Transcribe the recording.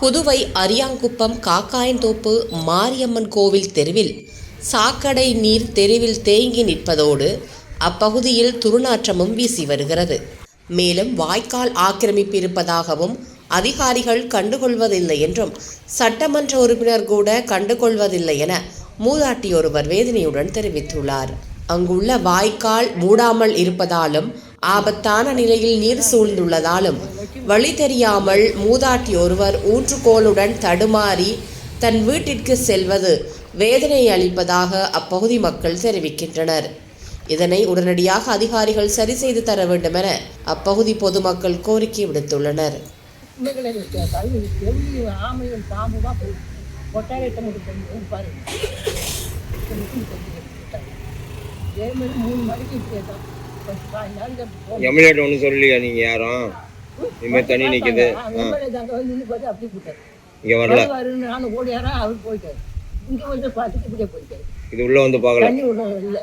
புதுவை அரியாங்குப்பம் காக்காயந்தோப்பு மாரியம்மன் கோவில் தெருவில் சாக்கடை நீர் தெருவில் தேங்கி நிற்பதோடு அப்பகுதியில் துர்நாற்றமும் வீசி வருகிறது. மேலும் வாய்க்கால் ஆக்கிரமிப்பு இருப்பதாகவும் அதிகாரிகள் கண்டுகொள்வதில்லை என்றும் சட்டமன்ற உறுப்பினர் கூட கண்டுகொள்வதில்லை என மூதாட்டி ஒருவர் வேதனையுடன் தெரிவித்துள்ளார். அங்குள்ள வாய்க்கால் மூடாமல் இருப்பதாலும் ஆபத்தான நிலையில் நீர் சூழ்ந்துள்ளதாலும் வழி தெரியாமல் மூதாட்டி ஒருவர் ஊற்றுக்கோளுடன் தடுமாறி தன் வீட்டிற்கு செல்வது வேதனை அளிப்பதாக அப்பகுதி மக்கள் தெரிவிக்கின்றனர். இதனை உடனடியாக அதிகாரிகள் சரி செய்து தர வேண்டும் என அப்பகுதி பொதுமக்கள் கோரிக்கை விடுத்துள்ளனர். உண்மைகளை கேட்டால் ஆமையும் மூணு ஒன்றும் சொல்லலையா நீங்கள் யாரும்? இனிமேல் தண்ணி நிற்குது இங்கே வரல. நானும் ஓடியாரா அவர் போயிட்டார். இங்கே வந்து பார்த்துட்டு இப்படியே போயிட்டார். இது உள்ளே வந்து பார்க்கல. தண்ணி உள்ள இல்லை